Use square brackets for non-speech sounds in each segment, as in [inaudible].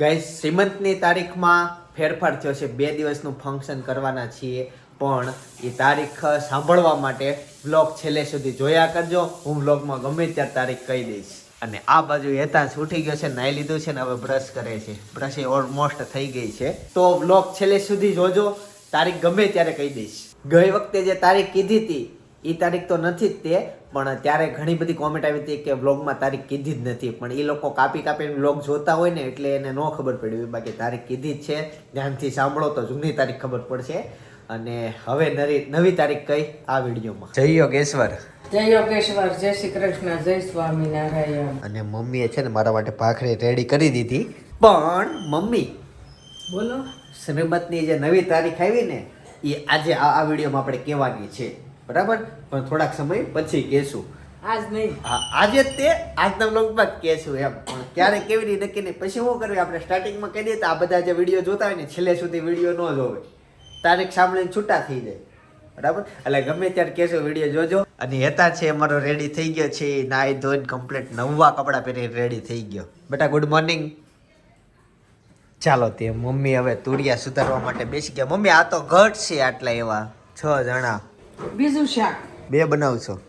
Guys શ્રીમંતની તારીખમાં ફેરફાર થયો છે. બે દિવસનું ફંક્શન કરવાના છીએ, પણ એ તારીખ સાંભળવા માટે વ્લોગ છેલ્લે સુધી જોયા કરજો. હું વ્લોગમાં ગમે ત્યારે તારીખ કહી દઈશ. અને આ બાજુ હેતાંશ ઉઠી ગયો છે નાઈ લીધું છે ને હવે બ્રશ કરે છે. બ્રશ એ ઓલમોસ્ટ થઈ ગઈ છે. તો વ્લોગ છેલ્લે સુધી જોજો. તારીખ ગમે ત્યારે કહી દઈશ. ગઈ વખતે જે તારીખ કીધી હતી એ તારીખ તો નથી જ તે પણ ત્યારે ઘણી બધી કોમેન્ટ આવી હતી કે વ્લોગમાં તારીખ કીધી જ નથી. પણ એ લોકો કાપી કાપીને વ્લોગ જોતા હોય ને એટલે એને ન ખબર પડી બાકી તારીખ કીધી જ છે. ધ્યાનથી સાંભળો તો જૂની તારીખ ખબર પડશે. અને હવે નવી નવી તારીખ કઈ? આ વિડીયોમાં. જય યોગેશ્વર. જય યોગેશ્વર જય શ્રી કૃષ્ણ જય સ્વામિનારાયણ. અને મમ્મીએ છે ને મારા માટે ભાખરી રેડી કરી દીધી. પણ મમ્મી બોલો. શ્રીમતની જે નવી તારીખ આવી ને એ આજે આ આ વિડીયોમાં આપણે કહેવાની છે. બરાબર? પણ થોડાક સમય પછી કહેશું. આજ નહીં. આજે જ તે આજના વ્લોગમાં જ કહેશું એમ. પણ ક્યારે કેવી રીતે નક્કી નહીં પછી શું કરવી? આપણે સ્ટાર્ટિંગમાં કહી દઈએ તો આ બધા જે વીડિયો જોતા હોય ને છેલ્લે સુધી વીડિયો ન જોવે. તારીખ સાંભળીને છૂટા થઈ જાય. બરાબર? એટલે ગમે ત્યારે કહેશો વીડિયો જોજો. અને હેતા છે અમારો રેડી થઈ ગયો છે. નાઈ ધોઈને કમ્પ્લીટ નવા કપડાં પહેરી રેડી થઈ ગયો. બેટા ગુડ મોર્નિંગ ચાલો તે મમ્મી હવે તુરિયા સુધારવા માટે બેસી ગયા. મમ્મી આ તો ઘટ છે આટલા એવા. છ જણા. બીજું શાક? બે બનાવશો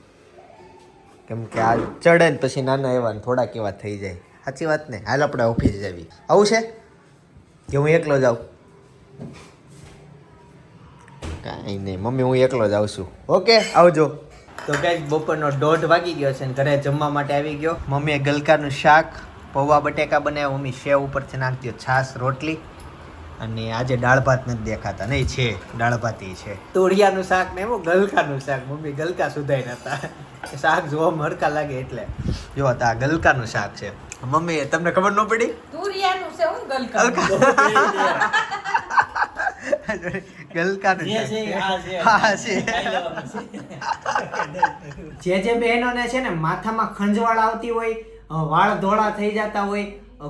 કેમ કે આ ચડે ને પછી નાના એવા ને થોડાક એવા થઈ જાય. સાચી વાત ને? હાલ આપણે ઓફિસ જવી. આવું છે? કે હું એકલો જાઉં? કાંઈ નહીં મમ્મી હું એકલો જ આવું છું. ઓકે આવજો. તો ગાઈસ બપોરનો દોઢ વાગી ગયો છે ને ઘરે જમવા માટે આવી ગયો. મમ્મીએ ગલકાનું શાક પૌવા બટેકા બનાવ્યા મમ્મી સેવ ઉપરથી નાખતી છાશ રોટલી. અને આજે દાળ ભાત નથી દેખાતા નહીં છે દાળ ભાત છે. તોડિયાનું શાક ને એવું ગલકાનું શાક મમ્મી ગલકા સુધાઈ નતા શાક જોવા મરકા લાગે એટલે. જો આ ગલકાનું શાક છે. મમ્મી તમને ખબર ન પડી? તોડિયાનું છે હું ગલકા. ગલકાનું. હા છે જે જે બહેનોને છે ને માથામાં ખંજવાળ આવતી હોય વાળ ધોળા થઈ જતા હોય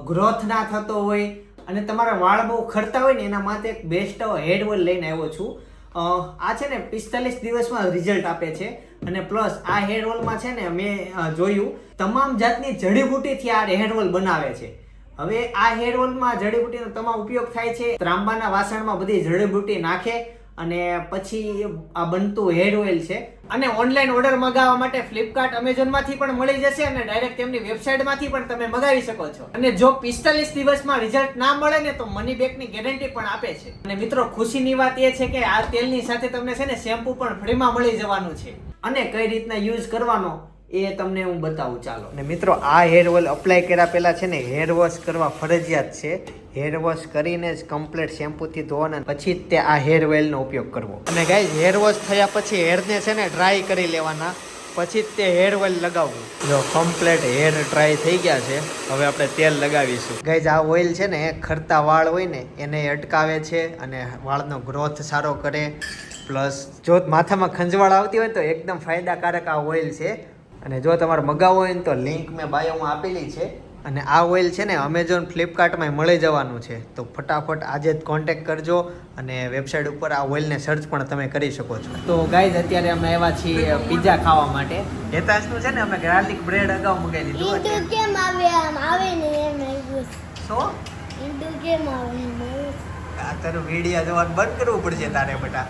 ગ્રોથ ના થતો હોય અને તમારા વાળ બહુ ખરતા હોય ને એના માટે એક બેસ્ટ હેડ ઓઇલ લઈને આવ્યો છું. આ છે ને પિસ્તાલીસ દિવસમાં રિઝલ્ટ આપે છે. અને પ્લસ આ હેર ઓઇલમાં છે ને મેં જોયું, તમામ જાતની જડીબુટીથી આ હેર ઓઇલ બનાવે છે. હવે આ હેર ઓઇલમાં જડીબુટીનો તમામ ઉપયોગ થાય છે. ત્રાંબાના વાસણમાં બધી જડીબુટી નાખે. અને પછી આ બનતું હેર ઓઇલ છે. અને ઓનલાઈન ઓર્ડર મગાવવા માટે ફ્લિપકાર્ટ એમેઝોનમાંથી પણ મળી જશે અને ડાયરેક્ટ તેમની વેબસાઇટમાંથી પણ તમે મગાવી શકો છો. અને જો પિસ્તાલીસ દિવસમાં રિઝલ્ટ ના મળે ને તો મની બેકની ગેરંટી પણ આપે છે. અને મિત્રો, ખુશીની વાત એ છે કે આ તેલની સાથે તમને છે ને શેમ્પુ પણ ફ્રીમાં મળી જવાનું છે. અને કઈ રીતના યુઝ કરવાનો એ તમને હું બતાવું, ચાલો. અને મિત્રો, આ હેર ઓઇલ અપ્લાય કર્યા પહેલા છે ને હેર વોશ કરવા ફરજિયાત છે. હેર વોશ કરીને જ કમ્પ્લીટ શેમ્પૂથી ધોવાના પછી જ તે આ હેર ઓઇલનો ઉપયોગ કરવો. અને ગાઈઝ હેર વોશ થયા પછી હેરને છે ને ડ્રાય કરી લેવાના. પછી જ તે હેર ઓઇલ લગાવવું. જો કમ્પ્લીટ હેર ડ્રાય થઈ ગયા છે, હવે આપણે તેલ લગાવીશું. ગાઈઝ આ ઓઇલ છે ને ખરતા વાળ હોય ને, એને અટકાવે છે અને વાળનો ગ્રોથ સારો કરે. પ્લસ જો માથામાં ખંજવાળ આવતી હોય તો એકદમ ફાયદાકારક આ ઓઇલ છે. અને જો તમારે મગાવવું હોય ને તો લિંક મેં બાયોમાં આપેલી છે. અને આ ઓઇલ છે ને અમેઝોન ફ્લિપકાર્ટમાં મળી જવાનું છે. તો ફટાફટ આજે જ કોન્ટેક કરજો અને વેબસાઇટ ઉપર આ ઓઇલને સર્ચ પણ તમે કરી શકો છો. તો ગાઈઝ અત્યારે અમે આવ્યા છીએ પિઝા ખાવા માટે. હેતાશનું છે ને અમે ગાર્લિક બ્રેડ અગાઉ મગાવી દીધું કેમ આવે આમ? આવે ને એમ ઈંડું કેમ આવે આ તારું વીડિયો જોવાનું બંધ કરવું પડશે તારે બેટા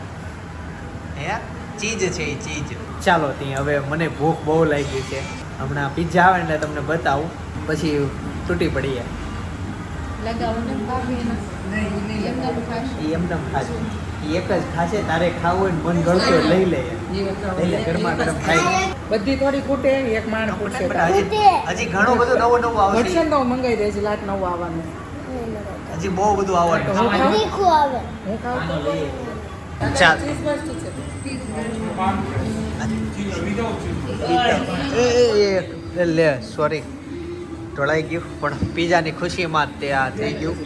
હે? ચીજ છે એ ચીજ. ચાલો ત્યાં હવે મને ભૂખ બહુ લાગી છે. હમણાં પીઝા આવે ને તમને બતાવું પછી તૂટી પડીએ. લગાવો ને ભાભીને નહીં નહીં એ એમને ખાશે. એક જ ખાશે તારે ખાવું હોય ને મન ગળતું લઈ લે. લઈ લે ગરમા ગરમ ખાઈ બધી થોડી ખૂટે એક માણ ખૂટશે. હજી ઘણું બધું નવું નવું આવશે. ઘટશે નવું મંગાઈ દઈશ લાટ નવું આવવાનું. હજી બહુ બધું આવવાનું હું તો ચાલ. એ લે સોરી ઢોળાઈ ગયું પણ પિઝાની ખુશીમાં તે આ થઈ ગયું.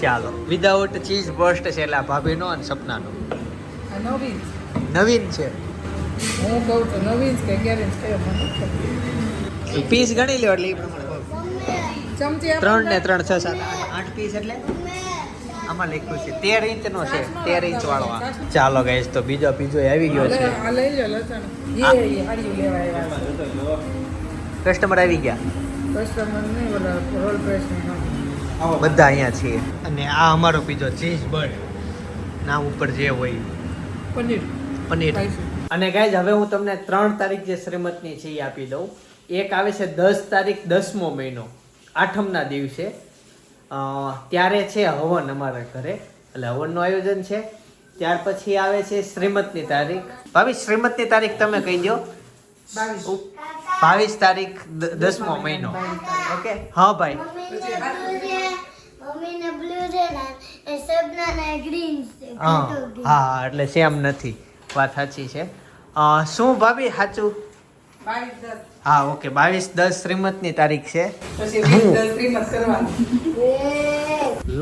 ચાલો. વિધાઉટ ચીઝ બર્સ્ટ છે એટલે આ ભાભીનો અને સપનાનો. નવીન. છે. હું કહું છું નવીન કે ગેરેન્જ કયો પીસ ગણી લ્યો એટલે ત્રણ ને ત્રણ છ સાત આઠ. પીસ એટલે? આમાં લખ્યું છે તેર ઇંચનો છે તેર ઇંચ વાળો ચાલો ગાઈસ તો બીજો બીજો આવી ગયો છે. કસ્ટમર આવી ગયા. બધા અહીંયા છીએ અને આ અમારો પીઝો ચીઝ બર્ડ. નામ ઉપર જે હોય. પનીર. પનીર. અને ગાઈઝ હવે હું તમને ત્રણ તારીખ જે શ્રીમતની છે એ આપી દઉં. એક આવે છે દસ તારીખ દસમો મહિનો. આઠમના દિવસે ત્યારે છે હવન અમારા ઘરે. એટલે હવનનું આયોજન છે. ત્યાર પછી આવે છે શ્રીમતની તારીખ. ભાભી શ્રીમતની તારીખ તમે કહી દો. બાવીસ. તારીખ દસમો મહિનો. ઓકે? હા ભાઈ. હા હા એટલે સેમ નથી. વાત સાચી છે. શું ભાભી સાચું? હા ઓકે બાવીસ દસ શ્રીમતની તારીખ છે. શ્રીમત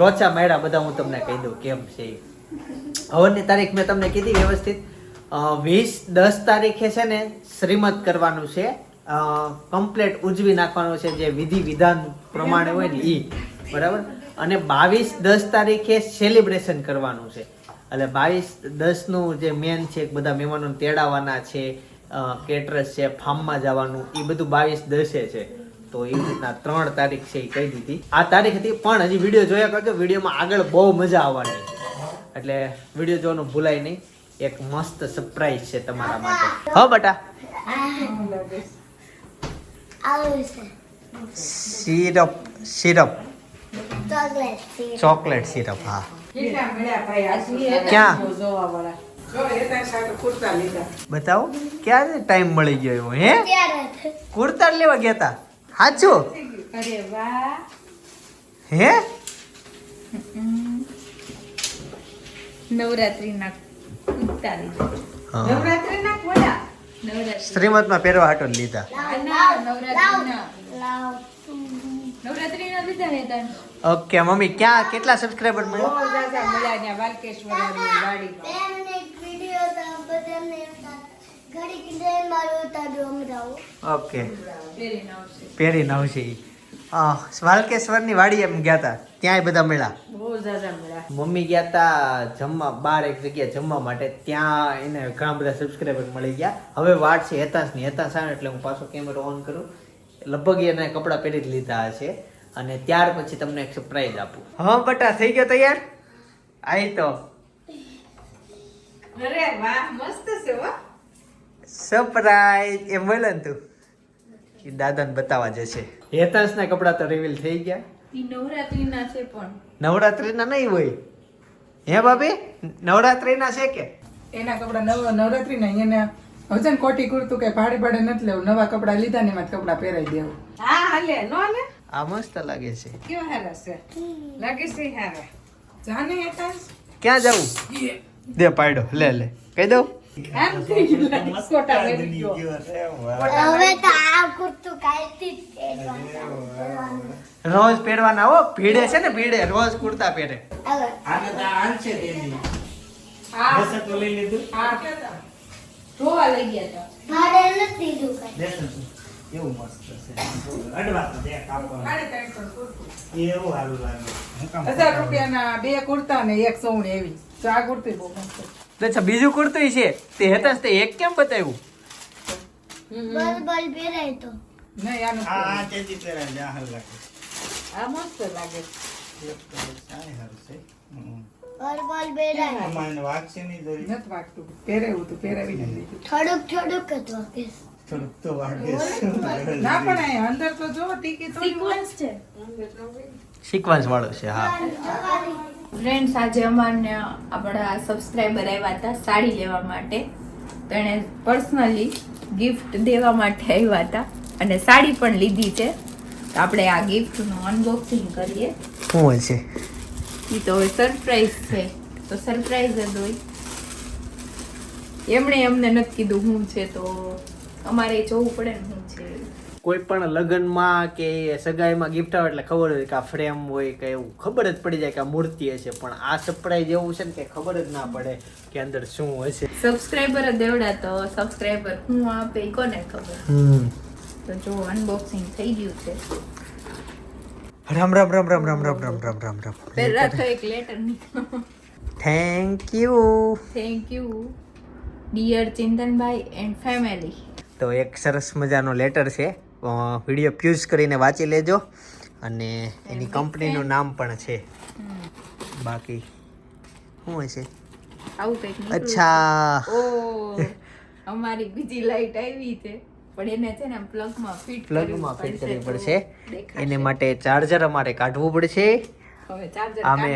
લોચા માર્યા બધા હું તમને કહી દઉં કેમ છે. હવનની તારીખ મેં તમને કીધી વ્યવસ્થિત. વીસ દસ તારીખે છે ને શ્રીમત કરવાનું છે. કમ્પ્લેટ ઉજવી નાખવાનું છે જે વિધિ વિધાન પ્રમાણે હોય ને એ બરાબર? અને બાવીસ દસ તારીખે સેલિબ્રેશન કરવાનું છે. એટલે બાવીસ દસનું જે મેન છે બધા મહેમાનોને તેડાવવાના છે કેટરસ છે ફાર્મમાં જવાનું એ બધું બાવીસ દસે છે. તો એ રીતના ત્રણ તારીખ છે એ કહી દીધી. આ તારીખ હતી પણ હજી વીડિયો જોયા કરજો વિડીયોમાં આગળ બહુ મજા આવવાની છે. એટલે વીડિયો જોવાનું ભૂલાય નહીં. એક મસ્ત સરપ્રાઈઝ છે તમારા માટે. હો બટા. સિરપ સિરપ ચોકલેટ સિરપ હા. ક્યાં? બતાવો ક્યારે ટાઈમ મળી ગયો હે? કુર્તા લેવા ગયા તા. સાચું અરે વાહ. હે? નવરાત્રીના કુર્તા લીધા. નવરાત્રીના કોડા પહેરવા હાટો લીધા. ઓકે મમ્મી ક્યાં કેટલા સબસ્ક્રાઈબર મળ્યા? ઓકે. પહેરીને આવશે વાલકેશ્વરની વાડી એમ ગયા તા. ત્યાંય બધા મળ્યા. બહુ જાજા મળ્યા. મમ્મી ગયા તા જમવા બાર એક જગ્યાએ જમવા માટે. ત્યાં એને ઘણા બધા સબસ્ક્રાઈબર મળી ગયા. હવે વાટ છે હેતાશની. હેતાશ આવે એટલે હું પાછો કેમેરો ઓન કરું. લગભગ એને કપડાં પહેરી જ લીધા હશે. અને ત્યાર પછી તમને એક સરપ્રાઈઝ આપું. હા બટા થઈ ગયો તૈયાર? આઈ તો. અરે વાહ મસ્ત છે વાહ સરપ્રાઈઝ એમ બોલે ને તું. એ દાદાને બતાવવા જશે. હેતાશના કપડાં તો રિવીલ થઈ ગયા. ઈ નવરાત્રીના છે પણ. નવરાત્રીના નહીં હોય. હે ભાભી? નવરાત્રીના છે કે? એના કપડા નવ નવરાત્રી ના એને હવે કોટી કુર્તું કે ભાડે ભાડે નથી લેવું. નવા કપડા લીધા ને એમાં કપડાં પહેરાઈ દેવું. હા હાલે. નો હાલે? આ મસ્ત લાગે છે. કેવા હારા છે? લાગે છે હારા. જાને હતા ક્યાં જવું દે પાડો લે લે. કહી દઉં? રોજ પહેરવાના હો ભીડે છે ને ભીડે રોજ કુર્તા પહેરે. એવું રૂપિયાના બે કુર્તા ને એક સોણ એવી. તો આ કુર્તી બહુ મસ્ત છે. અચ્છા બીજું કુર્તી છે? તે હેતાસ તે. એક કેમ બતાવ્યું? બલ બલ પહેરાય તો. નહીં આનું આ તેથી પહેરાય છે આ હાલ લાગે આ મસ્ત લાગે. સિક્વન્સ વાળો છે હા. ફ્રેન્ડ્સ આજે અમારને આપણા સબસ્ક્રાઈબર આવ્યા હતા સાડી લેવા માટે. તો એણે પર્સનલી ગિફ્ટ દેવા માટે આવ્યા હતા અને સાડી પણ લીધી છે. તો આપણે આ ગિફ્ટનું અનબોક્સિંગ કરીએ. શું હોય છે? એ તો હવે સરપ્રાઈઝ છે. તો સરપ્રાઈઝ જ હોય. એમણે અમને નથી કીધું હું છે તો અમારે જોવું પડે ને હું છે. કોઈ પણ લગ્નમાં કે સગાઈમાં ગિફ્ટ આવે એટલે ખબર હોય કે આ ફ્રેમ હોય કે એવું. ખબર જ પડી જાય કે આ મૂર્તિ હશે. પણ આ સરપ્રાઈઝ એવું છે ને કે ખબર જ ના પડે કે અંદર શું હશે. સબસ્ક્રાઈબર જ દેવડા તો સબસ્ક્રાઈબર હું આપે કોને ખબર? હમ. તો જો અનબોક્સિંગ થઈ ગયું છે. રામ રામ રામ રામ રામ રામ રામ રામ રામ રામ. પહેલા તો એક લેટર નીકળ્યો thank you thank you dear Chintanbhai and family તો એક સરસ મજાનો લેટર છે. વીડિયો પ્યુઝ કરીને વાંચી લેજો. અને એની કંપનીનું નામ પણ છે. બાકી શું હશે આવું કંઈક અચ્છા. ઓ અમારી બીજી લાઈટ આવી છે. પણ એને છે ને પ્લગમાં ફિટ પ્લગમાં ફિટ કરવી પડશે એને માટે ચાર્જર અમારે કાઢવું પડશે. અમે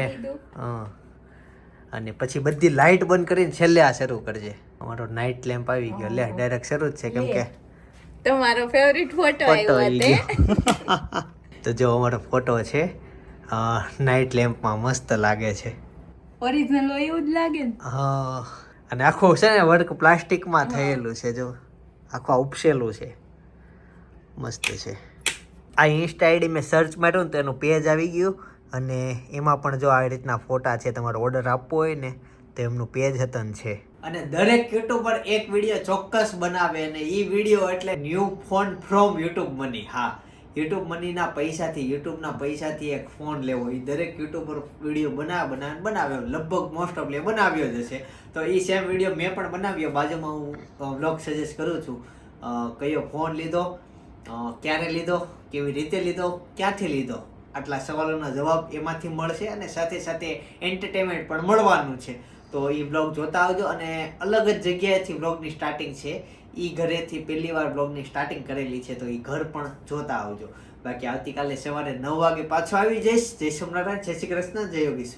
અને પછી બધી લાઇટ બંધ કરીને છેલ્લે આ શરૂ કરજે. અમારો નાઇટ લેમ્પ આવી ગયો. લે ડાયરેક્ટ શરૂ જ છે કેમ કે તમારો ફેવરિટ ફોટો આવ્યો આવી [laughs] તે જો અમારો ફોટો છે નાઇટ લેમ્પમાં મસ્ત લાગે છે. ઓરિજિનલ હોય એવું જ લાગે ને? હા અને આખું છે ને વર્ક પ્લાસ્ટિકમાં થયેલું છે જો. આખું ઉપસેલું છે. મસ્ત છે. આ ઇન્સ્ટા આઈડી મેં સર્ચ માર્યું ને તો એનું પેજ આવી ગયું. અને એમાં પણ જો આવી રીતના ફોટા છે તમારો ઓર્ડર આપવો હોય ને તો એમનું પેજ હતન છે. અને દરેક યુટ્યુબ પર એક વીડિયો ચોક્કસ બનાવે અને એ વીડિયો એટલે new phone from YouTube money. હા, યુટ્યુબ મનીના પૈસાથી, યુટ્યુબના પૈસાથી એક ફોન લેવો. એ દરેક યુટ્યુબર વીડિયો બનાવે બનાવે બનાવ્યો. લગભગ મોસ્ટ ઓફ લે બનાવ્યો જ હશે. તો એ સેમ વીડિયો મેં પણ બનાવ્યો. બાજુમાં હું વ્લોગ સજેસ્ટ કરું છું. કયો ફોન લીધો ક્યારે લીધો, કેવી રીતે લીધો, ક્યાંથી લીધો? આટલા સવાલોના જવાબ એમાંથી મળશે અને સાથે સાથે એન્ટરટેનમેન્ટ પણ મળવાનું છે. તો એ બ્લોગ જોતા આવજો અને અલગ જ જગ્યાએથી બ્લોગની સ્ટાર્ટિંગ છે. એ ઘરેથી પહેલી વાર બ્લોગની સ્ટાર્ટિંગ કરેલી છે તો એ ઘર પણ જોતા આવજો. બાકી આવતીકાલે સવારે નવ વાગે પાછો આવી જઈશ. જય સોમનારાયણ જય શ્રી કૃષ્ણ, જય યોગેશ્વર.